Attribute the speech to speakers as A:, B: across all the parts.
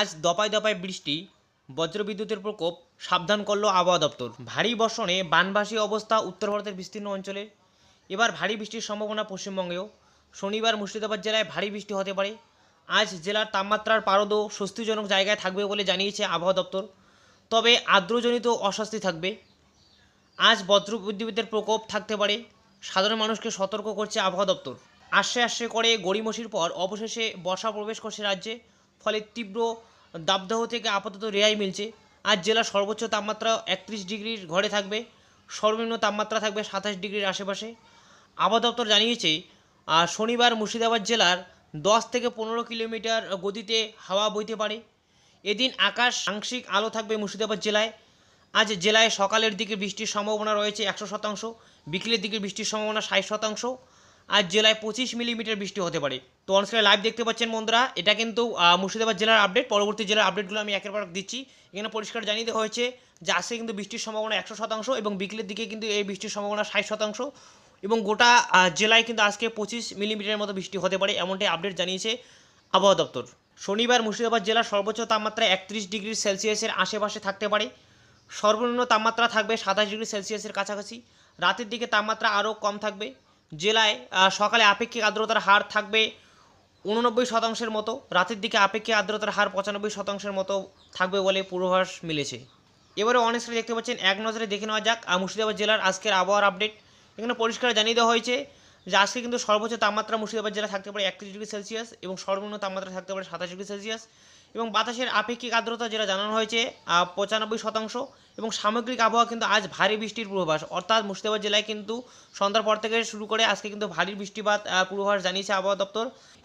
A: আজ দপায় দপায় বৃষ্টি, বজ্রবিদ্যুতের প্রকোপ, সাবধান করল আবহাওয়া দপ্তর। ভারী বর্ষণে বানবাসী অবস্থা উত্তর ভারতের বিস্তীর্ণ অঞ্চলে। এবার ভারী বৃষ্টির সম্ভাবনা পশ্চিমবঙ্গেও। শনিবার মুর্শিদাবাদ জেলায় ভারী বৃষ্টি হতে পারে। আজ জেলার তাপমাত্রার পারদও স্বস্তিজনক জায়গায় থাকবে বলে জানিয়েছে আবহাওয়া দপ্তর। তবে আর্দ্রজনিত অস্বস্তি থাকবে। আজ বজ্রবিদ্যুতের প্রকোপ থাকতে পারে। সাধারণ মানুষকে সতর্ক করছে আবহাওয়া দপ্তর। আস্তে আস্তে করে গড়িমসির পর অবশেষে বর্ষা প্রবেশ করছে রাজ্যে। ফলে তীব্র দাবদাহ থেকে আপাতত রেহাই মিলছে। আজ জেলার সর্বোচ্চ তাপমাত্রা একত্রিশ ডিগ্রির ঘরে থাকবে, সর্বনিম্ন তাপমাত্রা থাকবে সাতাশ ডিগ্রির আশেপাশে। আবহাওয়া দপ্তর জানিয়েছে শনিবার মুর্শিদাবাদ জেলার দশ থেকে পনেরো কিলোমিটার গতিতে হাওয়া বইতে পারে। এদিন আকাশ আংশিক আলো থাকবে মুর্শিদাবাদ জেলায়। আজ জেলায় সকালের দিকে বৃষ্টির সম্ভাবনা রয়েছে একশো শতাংশ, বিকেলের দিকে বৃষ্টির সম্ভাবনা ষাট শতাংশ। আজ জেলায় পঁচিশ মিলিমিটার বৃষ্টি হতে পারে। তো অনস্ক্রিনে লাইভ দেখতে পাচ্ছেন বন্ধুরা, এটা কিন্তু মুর্শিদাবাদ জেলার আপডেট পরবর্তী জেলার আপডেটগুলো আমি একের পর দিচ্ছি। এখানে পরিষ্কার জানিয়ে দেওয়া হয়েছে যে, আজকে কিন্তু বৃষ্টির সম্ভাবনা একশো শতাংশ এবং বিকেলের দিকে কিন্তু এই বৃষ্টির সম্ভাবনা ষাট শতাংশ। এবং গোটা জেলায় কিন্তু আজকে পঁচিশ মিলিমিটারের মতো বৃষ্টি হতে পারে, এমনটাই আপডেট জানিয়েছে আবহাওয়া দপ্তর। শনিবার মুর্শিদাবাদ জেলার সর্বোচ্চ তাপমাত্রা একত্রিশ ডিগ্রি সেলসিয়াসের আশেপাশে থাকতে পারে। সর্বনিম্ন তাপমাত্রা থাকবে সাতাশ ডিগ্রি সেলসিয়াসের কাছাকাছি। রাতের দিকে তাপমাত্রা আরও কম থাকবে। জেলায় সকালে আপেক্ষিক আর্দ্রতার হার থাকবে উননব্বই শতাংশের মতো, রাতের দিকে আপেক্ষিক আর্দ্রতার হার পঁচানব্বই শতাংশের মতো থাকবে বলে পূর্বাভাস মিলেছে। এবারে অনেস্টলি দেখতে পাচ্ছেন, এক নজরে দেখে নেওয়া যাক মুর্শিদাবাদ জেলার আজকের আবহাওয়ার আপডেট এখানে পরিষ্কার জানিয়ে দেওয়া হয়েছে যে, আজকে কিন্তু সর্বোচ্চ তাপমাত্রা মুর্শিদাবাদ জেলা থাকতে পারে একত্রিশ ডিগ্রি সেলসিয়াস এবং সর্বনিম্ন তাপমাত্রা থাকতে পারে সাতাশ ডিগ্রি সেলসিয়াস। এবং বাতাসের আপেক্ষিক আর্দ্রতা যেটা জানানো হয়েছে পঁচানব্বই শতাংশ। এবং সামগ্রিক আবহাওয়া কিন্তু আজ ভারী বৃষ্টির পূর্বাভাস। অর্থাৎ মুর্শিদাবাদ জেলায় কিন্তু সন্ধ্যার পর থেকে শুরু করে আজকে কিন্তু ভারী বৃষ্টিপাত পূর্বাভাস জানিয়েছে আবহাওয়া দপ্তর।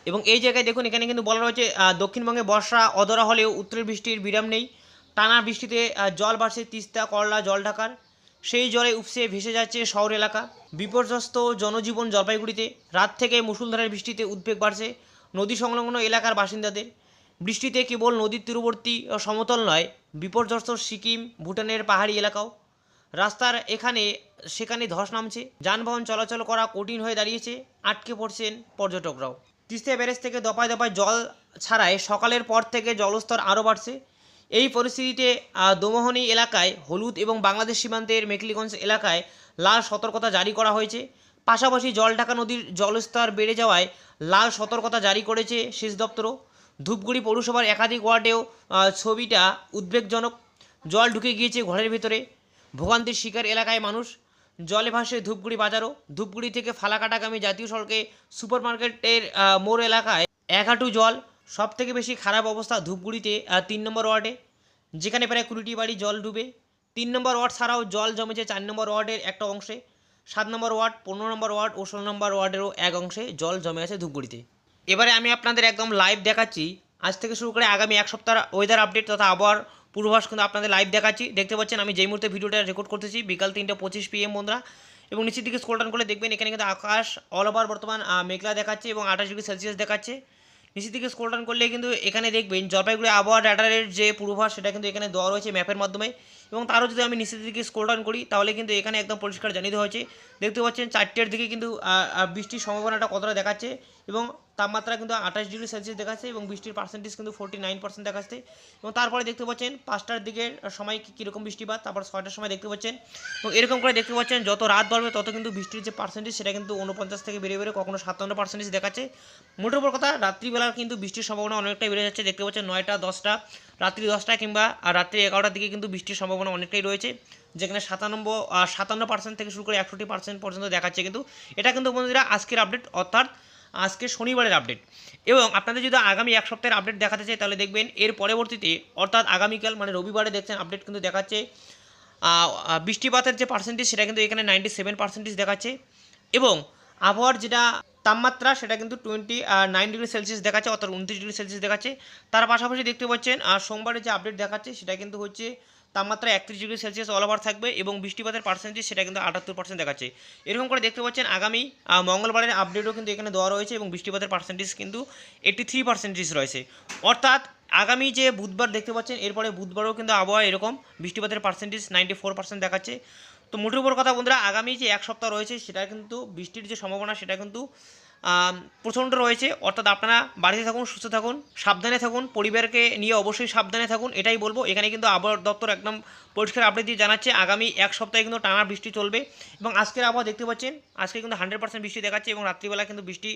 A: এবং এই জায়গায় দেখুন, এখানে কিন্তু বলা রয়েছে দক্ষিণবঙ্গে বর্ষা অদরা হলেও উত্তরের বৃষ্টির বিরাম নেই। টানা বৃষ্টিতে জল বাড়ছে তিস্তা, করলা জল ঢাকার সেই জলে উপসে ভেসে যাচ্ছে শহর এলাকা। বিপর্যস্ত জনজীবন জলপাইগুড়িতে। রাত থেকে মুসুলধারের বৃষ্টিতে উদ্বেগ বাড়ছে নদী সংলগ্ন এলাকার বাসিন্দাদের। বৃষ্টিতে কেবল নদীর তীরবর্তী ও সমতল নয়, বিপর্যস্ত সিকিম, ভুটানের পাহাড়ি এলাকাও। রাস্তার এখানে সেখানে ধস নামছে। যানবাহন চলাচল করা কঠিন হয়ে দাঁড়িয়েছে, আটকে পড়ছেন পর্যটকরাও। তিস্তা ব্যারেজ থেকে দফায় দপায় জল ছাড়ায় সকালের পর থেকে জলস্তর আরও বাড়ছে। এই পরিস্থিতিতে দোমোহনী এলাকায়, হলুদ এবং বাংলাদেশ সীমান্তের মেকলিগঞ্জ এলাকায় লাল সতর্কতা জারি করা হয়েছে। পাশাপাশি জলঢাকা নদীর জলস্তর বেড়ে যাওয়ায় লাল সতর্কতা জারি করেছে সেচ দপ্তরও। ধূপগুড়ি পৌরসভার একাধিক ওয়ার্ডেও ছবিটা উদ্বেগজনক। জল ঢুকে গিয়েছে ঘরের ভিতরে। ভোগান্তির শিকার এলাকায় মানুষ। জলে ভাসে ধূপগুড়ি বাজারও। ধূপগুড়ি থেকে ফালাকাটাগামী জাতীয় সড়কে সুপার মার্কেটের মোড় এলাকায় এক হাঁটু জল। সব থেকে বেশি খারাপ অবস্থা ধূপগুড়িতে তিন নম্বর ওয়ার্ডে, যেখানে প্রায় কুড়িটি বাড়ি জল ডুবে। তিন নম্বর ওয়ার্ড ছাড়াও জল জমেছে চার নম্বর ওয়ার্ডের একটা অংশে। সাত নম্বর ওয়ার্ড, পনেরো নম্বর ওয়ার্ড ও ষোলো নম্বর ওয়ার্ডেরও এক অংশে জল জমে আছে ধূপগুড়িতে। এবারে আমি আপনাদের একদম লাইভ দেখাচ্ছি। আজ থেকে শুরু করে আগামী এক সপ্তাহ ওয়েদার আপডেট তথা আবহাওয়ার পূর্বাভাস কিন্তু আপনাদের লাইভ দেখাচ্ছি। দেখতে পাচ্ছেন আমি যেই মুহূর্তে ভিডিওটা রেকর্ড করতেছি, বিকাল তিনটে পঁচিশ পিএম বন্ধুরা। এবং নিচের দিকে স্ক্রল ডাউন করলে দেখবেন এখানে কিন্তু আকাশ অল ওভার বর্তমান মেঘলা দেখাচ্ছে এবং আঠাশ ডিগ্রি সেলসিয়াস দেখাচ্ছে। নিচের দিকে স্ক্রল ডাউন করলে কিন্তু এখানে দেখবেন জলপাইগুড়ি আবহাওয়া ডাটারের যে পূর্বাভাস, সেটা কিন্তু এখানে দেওয়া রয়েছে ম্যাপের মাধ্যমে। এবং তারও যদি আমি নিচের দিকে স্ক্রল ডাউন করি, তাহলে কিন্তু এখানে একদম পরিষ্কার জানিয়ে দেওয়া হয়েছে। দেখতে পাচ্ছেন চারটের দিকে কিন্তু বৃষ্টির সম্ভাবনাটা কতটা দেখাচ্ছে এবং তাপমাত্রা কিন্তু আঠাশ ডিগ্রি সেলসিয়াস দেখাচ্ছে এবং বৃষ্টির পার্সেন্টেজ কিন্তু ফোর্টি নাইন পার্সেন্ট দেখাচ্ছে। এবং তারপরে দেখতে পাচ্ছেন পাঁচটার দিকের সময় কীরকম বৃষ্টিপাত, তারপর ছয়টার সময় দেখতে পাচ্ছেন। এবং এরকম করে দেখতে পাচ্ছেন যত রাত বাড়বে তত কিন্তু বৃষ্টির যে পার্সেন্টেজ সেটা কিন্তু উনপঞ্চাশ থেকে বেড়ে বেড়ে কখনো সাতান্ন পার্সেন্টেজ দেখাচ্ছে। মোটের উপর কথা, রাত্রিবেলার কিন্তু বৃষ্টির সম্ভাবনা অনেকটাই বেড়ে যাচ্ছে। দেখতে পাচ্ছেন নয়টা, দশটা, রাত্রি দশটা কিংবা রাত্রি এগারোটার দিকে কিন্তু বৃষ্টির সম্ভাবনা অনেকটাই রয়েছে। যেখানে সাতানব্বই সাতান্ন পার্সেন্ট থেকে শুরু করে একষট্টি পার্সেন্ট পর্যন্ত দেখাচ্ছে কিন্তু। এটা কিন্তু বন্ধুরা আজকের আপডেট অর্থাৎ আজকে শনিবারের আপডেট এবং আপনাদের যদি আগামী এক সপ্তাহের আপডেট দেখাতে চাই, তাহলে দেখবেন এর পরবর্তীতে, অর্থাৎ আগামীকাল মানে রবিবারে দেখছেন আপডেট কিন্তু দেখাচ্ছে বৃষ্টিপাতের যে পার্সেন্টেজ সেটা কিন্তু এখানে নাইনটি সেভেন পার্সেন্টেজ দেখাচ্ছে। এবং আবহাওয়ার যেটা তাপমাত্রা, সেটা কিন্তু টোয়েন্টি নাইন ডিগ্রি সেলসিয়াস দেখাচ্ছে, অর্থাৎ উনত্রিশ ডিগ্রি সেলসিয়াস দেখাচ্ছে। তার পাশাপাশি দেখতে পাচ্ছেন আর সোমবারে যে আপডেট দেখাচ্ছে, সেটা কিন্তু হচ্ছে তাপমাত্রা একত্রিশ ডিগ্রি সেলসিয়াস অল ওভার থাকবে এবং বৃষ্টিপাতের পার্সেন্টেজ সেটা কিন্তু আটাত্তর পার্সেন্ট দেখাচ্ছে। এরকম করে দেখতে পাচ্ছেন আগামী মঙ্গলবারের আপডেটও কিন্তু এখানে দেওয়া রয়েছে এবং বৃষ্টিপাতের পার্সেন্টেজ কিন্তু এইটি থ্রি পার্সেন্টেজ রয়েছে। অর্থাৎ আগামী যে বুধবার দেখতে পাচ্ছেন, এরপরে বুধবারও কিন্তু আবহাওয়া এরকম, বৃষ্টিপাতের পার্সেন্টেজ নাইনটি ফোর পার্সেন্ট দেখাচ্ছে। তো মোটের উপর কথা বন্ধুরা, আগামী যে এক সপ্তাহ রয়েছে, সেটা কিন্তু বৃষ্টির যে সম্ভাবনা, সেটা কিন্তু প্রচণ্ড রয়েছে। অর্থাৎ আপনারা বাড়িতে থাকুন, সুস্থ থাকুন, সাবধানে থাকুন, পরিবারকে নিয়ে অবশ্যই সাবধানে থাকুন, এটাই বলব। এখানে কিন্তু আবহাওয়া দপ্তর একদম পরিষ্কার আপডেট দিয়ে জানাচ্ছে, আগামী এক সপ্তাহে কিন্তু টানা বৃষ্টি চলবে এবং আজকের আবহাওয়া দেখতে পাচ্ছেন, আজকে কিন্তু হান্ড্রেড পার্সেন্ট বৃষ্টি দেখাচ্ছে এবং রাত্রিবেলা কিন্তু বৃষ্টি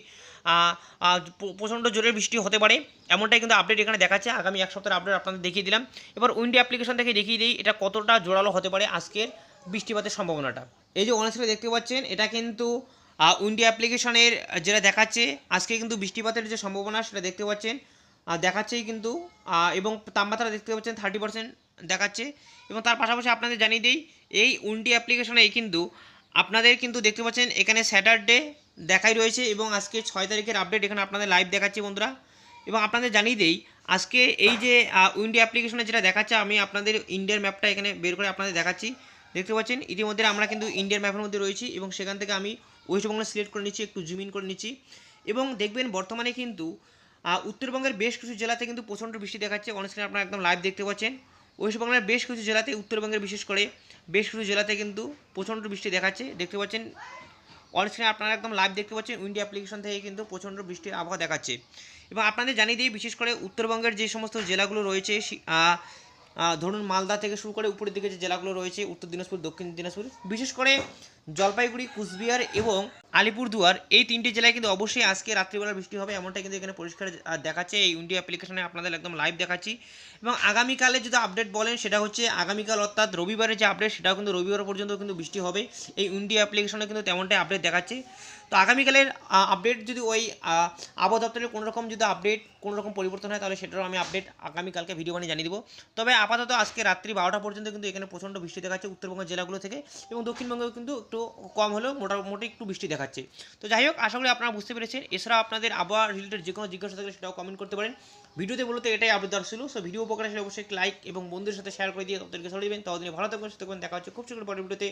A: প্রচণ্ড জোরের বৃষ্টি হতে পারে। এমনটাই কিন্তু আপডেট এখানে দেখাচ্ছে, আগামী এক সপ্তাহের আপডেট আপনাদের দেখিয়ে দিলাম। এবার উইন্ডি অ্যাপ্লিকেশন থেকে দেখিয়ে দিই, এটা কতটা জোরালো হতে পারে আজকের বৃষ্টিপাতের সম্ভাবনাটা। এই যে অনেক দেখতে পাচ্ছেন, এটা কিন্তু উইন্ডি অ্যাপ্লিকেশনের যেটা দেখাচ্ছে, আজকে কিন্তু বৃষ্টিপাতের যে সম্ভাবনা, সেটা দেখতে পাচ্ছেন। দেখাচ্ছেই কিন্তু এবং তাপমাত্রা দেখতে পাচ্ছেন থার্টি পার্সেন্ট দেখাচ্ছে। এবং তার পাশাপাশি আপনাদের জানিয়ে দিই, এই উইন্ডি অ্যাপ্লিকেশনে কিন্তু আপনাদের কিন্তু দেখতে পাচ্ছেন, এখানে স্যাটারডে দেখাই রয়েছে, এবং আজকে ছয় তারিখের আপডেট এখানে আপনাদের লাইভ দেখাচ্ছে বন্ধুরা। এবং আপনাদের জানিয়ে দেই, আজকে এই যে উইন্ডি অ্যাপ্লিকেশনে যেটা দেখাচ্ছে, আমি আপনাদের ইন্ডিয়ার ম্যাপটা এখানে বের করে আপনাদের দেখাচ্ছি। দেখতে পাচ্ছেন, ইতিমধ্যে আমরা কিন্তু ইন্ডিয়ার ম্যাপের মধ্যে রয়েছি, এবং সেখান থেকে আমি ওয়েস্টবেঙ্গল সিলেক্ট করে নিচ্ছি, একটু জুম ইন করে নিচ্ছি। এবং দেখবেন বর্তমানে কিন্তু উত্তরবঙ্গের বেশ কিছু জেলাতে কিন্তু প্রচণ্ড বৃষ্টি দেখাচ্ছে। অনেক আপনারা একদম লাইভ দেখতে পাচ্ছেন। ওয়েস্টবেঙ্গলের বেশ কিছু জেলাতে, উত্তরবঙ্গের বিশেষ করে বেশ কিছু জেলাতে কিন্তু প্রচণ্ড বৃষ্টি দেখাচ্ছে। দেখতে পাচ্ছেন অন স্ক্রিনে আপনারা একদম লাইভ দেখতে পাচ্ছেন, উইন্ডি অ্যাপ্লিকেশন থেকে কিন্তু প্রচণ্ড বৃষ্টির আবহাওয়া দেখাচ্ছে। এবং আপনাদের জানিয়ে দিই, বিশেষ করে উত্তরবঙ্গের যে সমস্ত জেলাগুলো রয়েছে ধরুন মালদা থেকে শুরু করে উপরের দিকে যে জেলাগুলো রয়েছে, উত্তর দিনাজপুর, দক্ষিণ দিনাজপুর, বিশেষ করে জলপাইগুড়ি, কুচবিহার এবং আলিপুরদুয়ার, এই তিনটি জেলায় কিন্তু অবশ্যই আজকে রাত্রিবেলা বৃষ্টি হবে, এমনটা কিন্তু এখানে পরিষ্কার দেখাচ্ছে। এই উইন্ডি অ্যাপ্লিকেশনে আপনাদের একদম লাইভ দেখাচ্ছি। এবং আগামীকালে যদি আপডেট বলেন, সেটা হচ্ছে আগামীকাল অর্থাৎ রবিবারের যে আপডেট সেটাও কিন্তু রবিবার পর্যন্ত কিন্তু বৃষ্টি হবে। এই উইন্ডি অ্যাপ্লিকেশনে কিন্তু তেমনটাই আপডেট দেখাচ্ছে। তো আগামীকালের আপডেট যদি ওই আবহাওয়া দপ্তরের কোনো রকম যদি আপডেট কোনো রকম পরিবর্তন হয়, তাহলে সেটারও আমি আপডেট আগামীকালকে ভিডিও বানিয়ে জানিয়ে দেবো। তবে আপাতত আজকে রাত্রি বারোটা পর্যন্ত কিন্তু এখানে প্রচণ্ড বৃষ্টি দেখাচ্ছে উত্তরবঙ্গের জেলাগুলো থেকে এবং দক্ষিণবঙ্গেও কিন্তু একটু কম হলেও মোটামুটি একটু বৃষ্টি দেখাচ্ছে। তো যাই হোক, আশা করি আপনারা বুঝতে পেরেছেন। এছাড়া আপনাদের আবহাওয়া রিলেটেড যে কোনো জিজ্ঞাসা থাকলে সেটাও কমেন্ট করতে পারেন। ভিডিওতে বলতে এটাই আপডেট ছিল। সো ভিডিও উপকার অবশ্যই লাইক এবং বন্ধুদের সাথে শেয়ার করে দিয়ে তাদেরকে ছড়িয়ে দেবেন। ততদিনে ভালো থাকবেন থাকবেন। দেখা হচ্ছে খুব শীঘ্র পরের ভিডিওতে